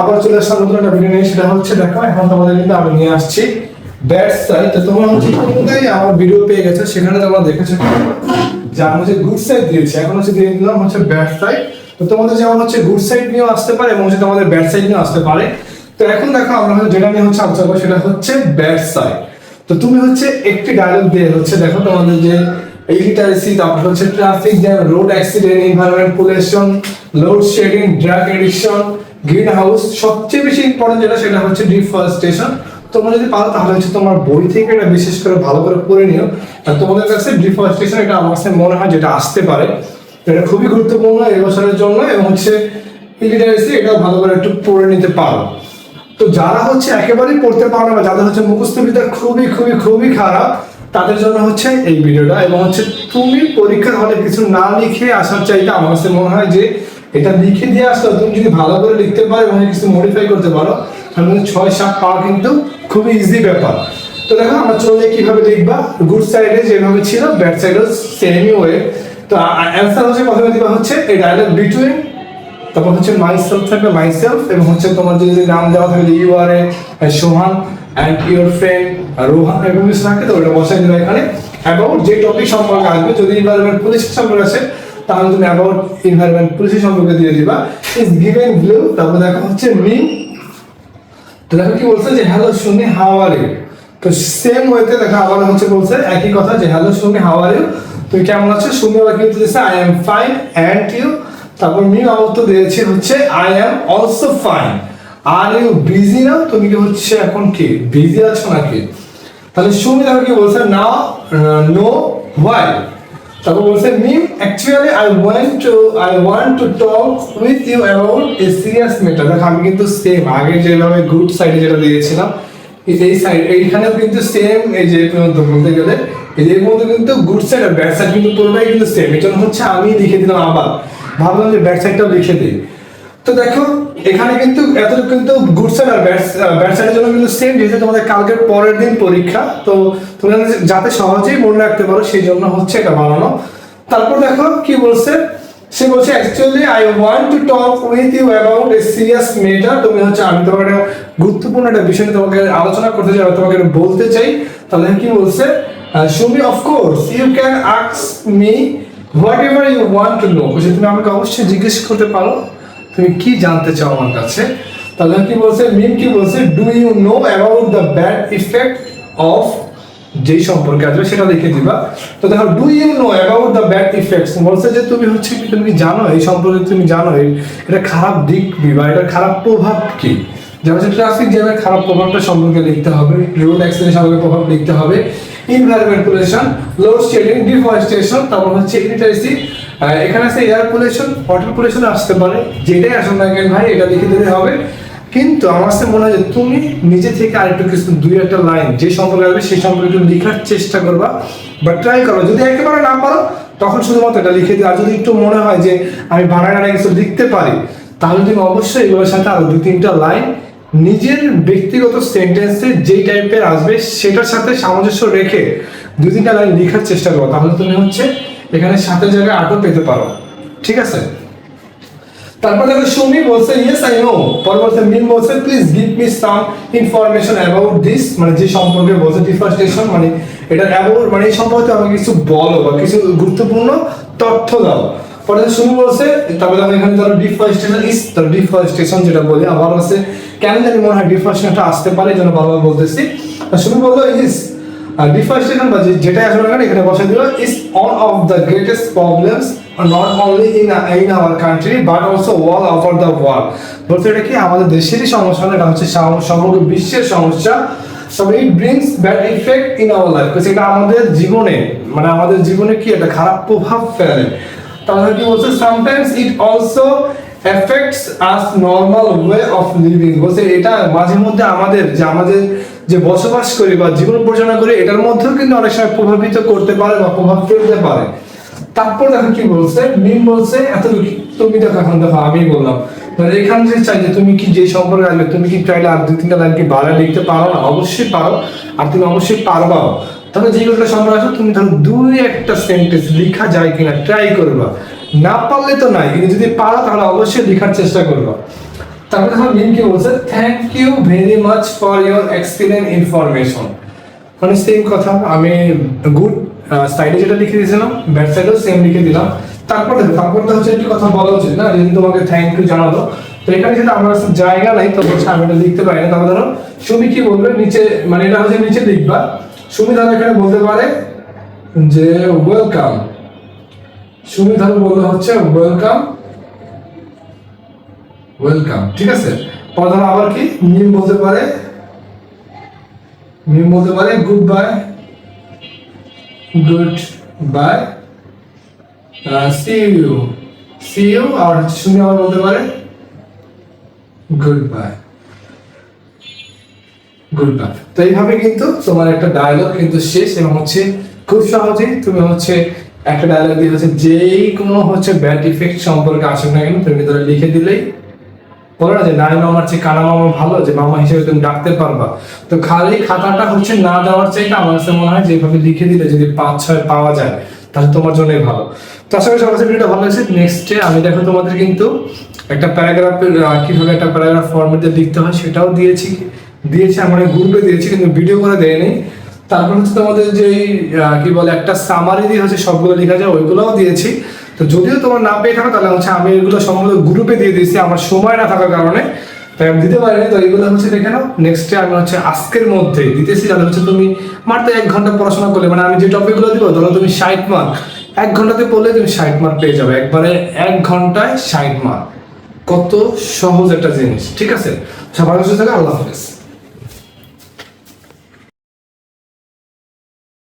আবার চলে একটা সেটা হচ্ছে, দেখো, এখন কিন্তু আমি নিয়ে আসছি তো আমার ভিডিও পেয়ে গেছো, সেখানে দেখেছ হচ্ছে গুড সাইড এখন হচ্ছে হচ্ছে ব্যাট তো তোমাদের যেমন হচ্ছে গুড সাইড নিয়েও আসতে পারে এবং হচ্ছে তোমাদের ব্যাট সাইড নিয়েও আসতে পারে। তো এখন দেখো, আমরা যেটা নিয়ে হচ্ছে আলোচনা সেটা হচ্ছে ব্যাট তো তুমি হচ্ছে একটি ডায়লগ দিয়ে হচ্ছে দেখো তোমাদের যে ইলিটারেসি তারপর হচ্ছে traffic jam road accident environment pollution load shedding drug addiction green house সবচেয়ে বেশি ইম্পর্টেন্ট যেটা সেটা হচ্ছে ডিফরেস্টেশন তোমরা যদি পারো, তাহলে হচ্ছে তোমার বই থেকে এটা বিশেষ করে ভালো করে পড়ে নিও। আর তোমাদের কাছে ডিফরেস্টেশন এটা আমার কাছে মনে হয় যেটা আসতে পারে। এটা খুবই গুরুত্বপূর্ণ এই বছরের জন্য এবং হচ্ছে ইলিটারেসি এটাও ভালো করে একটু পড়ে নিতে পারো। তো যারা হচ্ছে একেবারেই পড়তে পারে না যাদের হচ্ছে মুখস্থ বিদ্যা খুবই খুবই খুবই খারাপ তাদের জন্য হচ্ছে এই ভিডিওটা এবং হচ্ছে তুমি পরীক্ষার হলে কিছু না লিখে আসার চাইতে আমার কাছে মনে হয় যে এটা লিখে দিয়ে আসলে তুমি যদি ভালো করে লিখতে পারো এবং কিছু মডিফাই করতে পারো, তাহলে ছয়, সাত পাওয়া কিন্তু খুবই ইজি ব্যাপার। তো দেখো, আমরা চলে কীভাবে লিখবা গুড সাইডে যেভাবে ছিল ব্যাড সাইডও সেমই ওয়ে তো অ্যান্সার হচ্ছে প্রথমে দিবা হচ্ছে এই ডায়লগ বিটুইন তারপর হচ্ছে মাই সেলফ থাকবে মাইসেলফ এবং হচ্ছে তোমার যদি নাম দেওয়া থাকবে you are a Sohan and your friend Rohan এবং কিছু থাকে তো ওটা বসাই দিবে এখানে অ্যাবাউট যে টপিক সম্পর্কে আসবে, যদি এনভায়রনমেন্ট পুলিশ সম্পর্কে আছে তাহলে তুমি অ্যাবাউট এনভায়রনমেন্ট পুলিশের সম্পর্কে দিয়ে দিবা। ইজ গিভেন ব্লু তারপর দেখা হচ্ছে মি তো দেখো কি বলছে যে হ্যালো শুনি হাউ আর তো সেম ওয়েতে দেখো আবার হচ্ছে বলছে, একই কথা যে হ্যালো শুনি হাউ আর ইউ তুমি কেমন আছো? শুনি আবার কিন্তু দিচ্ছে I am fine and you তারপর মি আমার তো দিয়েছে হচ্ছে I am also fine are you busy না? তুমি কি হচ্ছে এখন কি বিজি আছো নাকি? তাহলে শুনি দেখো কি বলছে না নো হোয়াই তারপর বলছে Mim actually I want to I want to talk with you about a serious matter দেখো, আমি কিন্তু সেম আগে যেভাবে গুড সাইডে যেটা দিয়েছিলাম, এই সাইড এইখানেও কিন্তু সেম এই যে বলতে গেলে এর মধ্যে কিন্তু গুড সাইড আর ব্যাড সাইড কিন্তু পুরোটাই কিন্তু সেম জন্য হচ্ছে আমি লিখে দিলাম আবার। ভাবলাম যে ব্যাড সাইডটাও লিখে দিই। তো দেখো, এখানে কিন্তু এতটুকু কিন্তু গুড সাইড আর ব্যাড সাইডের জন্য কিন্তু সেম যেহেতু তোমাদের কালকের পরের দিন পরীক্ষা, তো তোমরা যাতে সহজেই মনে রাখতে পারো সেই জন্য হচ্ছে এটা বানানো। তারপর দেখো কি বলছে? সে বলছে actually I want to talk with you about a serious matter তুমি হচ্ছে, আমি তোমাকে একটা গুরুত্বপূর্ণ একটা বিষয় তোমাকে আলোচনা করতে চাই, তোমাকে বলতে চাই। তাহলে কি বলছে? Sumi of course you can ask me whatever you want to know তুমি আমাকে অবশ্যই জিজ্ঞেস করতে পারো। তুমি কি জানতে চাও আমার কাছে? তাহলে কি বলছে? মিম কি বলছে? Do you know about the bad effect of যেই সম্পর্কে আসবে সেটা লিখে দিবা। তো দেখো do you know about the bad effects বলছে যে তুমি হচ্ছে কি, তুমি জানো, এই সম্পর্কে তুমি জানো এটা খারাপ দিক কি বা এটার খারাপ প্রভাব কি? যেমন হচ্ছে ট্রাফিক জ্যামের খারাপ প্রভাবটা সম্পর্কে লিখতে হবে রোড অ্যাক্সিডেন্ট সম্পর্কে প্রভাব লিখতে হবে environment pollution load shedding deforestation তারপর হচ্ছে ইলিটারেসি এখানে আছে এয়ার পলিউশন ওয়াটার পলিউশন আসতে পারে, যেটাই আসুন না কেন ভাই, এটা লিখে দিলে হবে। কিন্তু আমার কাছে মনে হয় যে তুমি নিজে থেকে আরেকটু কিছু, দুই একটা লাইন যে সম্পর্কে আসবে, সেই সম্পর্কে একটু লেখার চেষ্টা করবা। বা ট্রাই করো। যদি একেবারে না পারো, তখন শুধুমাত্র এটা লিখে দিও। আর যদি একটু মনে হয় যে আমি বানায় কিছু লিখতে পারি, তাহলে তুমি অবশ্যই এগুলোর সাথে আরও দুই তিনটা লাইন নিজের ব্যক্তিগত সেন্টেন্সে যেই টাইপের আসবে, সেটার সাথে সামঞ্জস্য রেখে দুই তিনটা লাইন লেখার চেষ্টা করো। তাহলে তুমি হচ্ছে এখানে সাথে জায়গায় আটও পেতে পারো। ঠিক আছে? তারপর দেখো, সুমি বলছে ইয়েস আই নো পরবর্তী মিম বলছে please give me some information about this মানে যে সম্পর্কে বলছে ডিফরেস্টেশন মানে এটা অ্যাবাউট মানে এই সম্পর্কে আমাকে কিছু বলো বা কিছু গুরুত্বপূর্ণ তথ্য দাও। পরে সুমি বলছে, তারপরে আমি এখানে ধরো ডিফরেস্টেশন ইস ধরো ডিফরেস্টেশন যেটা বলি। আবার কাছে কেন জানি মনে হয় ডিফরেস্টেশনটা আসতে পারে যেন বারবার বলতেছি। সুমি বলল ইস ডিফরেস্টেশন বা যে- যেটাই আসলে এখানে এখানে বসে দিল is one of the greatest problems not only in in our country but also all over the world বলতে এটা কি? আমাদের দেশেরই সমস্যা না, এটা হচ্ছে সমগ্র বিশ্বের সমস্যা। তবে it brings bad effect in our life এটা আমাদের জীবনে মানে আমাদের জীবনে কি একটা খারাপ প্রভাব ফেলে। তাহলে কি বলছে? Sometimes it also effects us normal way of living বলছে, এটা মাঝে মধ্যে আমাদের, যে আমাদের যে বসবাস করি বা জীবন পরিচালনা করি, এটার মধ্যেও কিন্তু অনেক সময় প্রভাবিত করতে পারে বা প্রভাব ফেলতে পারে। তারপর দেখো কি বলছে? মিম বলছে এত তুমি দেখো এখন দেখো আমি বললাম। এখানে যে চাই যে তুমি কি যে সম্পর্কে আসবে তুমি কি চাইলে আর দুই তিনটা লাইন কি বাড়া লিখতে পারো না? অবশ্যই পারো। আর তুমি অবশ্যই পারবাও। তাহলে যেগুলো সম্পর্কে আসো তুমি ধরো দুই একটা সেন্টেন্স লেখা যায় কিনা ট্রাই করবা। না পারলে তো নাই, কিন্তু যদি পারো তাহলে অবশ্যই লেখার চেষ্টা করবা। তারপরে দেখো মিম কি বলছে thank you very much for your experienced information মানে সেম কথা, আমি গুড সাইডে যেটা লিখে দিয়েছিলাম ব্যাড সাইডেও সেম লিখে দিলাম। তারপর দেখো, তারপর তো হচ্ছে একটু কথা বলা উচিত না যেদিন তোমাকে থ্যাংক ইউ জানালো। তো এখানে যেটা আমার জায়গা নাই, তো হচ্ছে আমি এটা লিখতে পারি না। তারপর ধরো, সুমি কি বলবে, নিচে মানে এটা হচ্ছে নিচে লিখবা। সুমি এখানে বলতে পারে যে ওয়েলকাম সুমি ধরো বললে হচ্ছে ওয়েলকাম ওয়েলকাম ঠিক আছে? পর আবার কি? মিম বলতে পারে। মিম বলতে পারে good bye good bye see you see you আর সুমি আবার বলতে পারে গুড বাই গুড বাই তো এইভাবে কিন্তু তোমার একটা ডায়লগ কিন্তু শেষ এবং হচ্ছে খুব সহজেই তুমি হচ্ছে একটা ডায়লগ দিয়ে হচ্ছে যেই কোনো হচ্ছে ব্যাড ইফেক্ট সম্পর্কে আসুক না কেন, তুমি ধরে লিখে দিলেই বলো না যে নারী মামার চেয়ে কানা মামা ভালো, যে মামা হিসেবে তুমি ডাকতে পারবা। তো খালি খাতাটা হচ্ছে না দেওয়ার চাইতে আমার কাছে মনে হয় যেভাবে লিখে দিলে যদি পাঁচ, ছয় পাওয়া যায়, তাহলে তোমার জন্যই ভালো। তো আশা করি সবার ভিডিওটা ভালো লাগছে। নেক্সটে আমি দেখো তোমাদের কিন্তু একটা প্যারাগ্রাফের কীভাবে একটা প্যারাগ্রাফ ফর্মেটে লিখতে হয় সেটাও দিয়েছি। দিয়েছি, আমার গ্রুপে দিয়েছি, কিন্তু ভিডিও করে দেয়নি। তারপর হচ্ছে তোমাদের যে কি বলে, একটা সামারি দিয়ে হচ্ছে সবগুলো লেখা যায়, ওইগুলোও দিয়েছি। তো যদিও তোমার না পেয়ে থাকো, তাহলে হচ্ছে আমি এগুলো সম্পূর্ণ গ্রুপে দিয়ে দিয়েছি, আমার সময় না থাকার কারণে। তাই আমি দিতে পারিনি, তো এইগুলো হচ্ছে দেখে নাও। নেক্সটে আমি হচ্ছে আজকের মধ্যে দিতেছি যাতে হচ্ছে তুমি মাত্র এক ঘণ্টা পড়াশোনা করলে মানে আমি যে টপিকগুলো দিব, ধরো তুমি ষাট মার্ক এক ঘন্টাতে পড়লে তুমি ষাট মার্ক পেয়ে যাবে, একবারে এক ঘন্টায় ষাট মার্ক কত সহজ একটা জিনিস, ঠিক আছে? সবাই সুস্থ থাকে, আল্লাহ হাফেজ।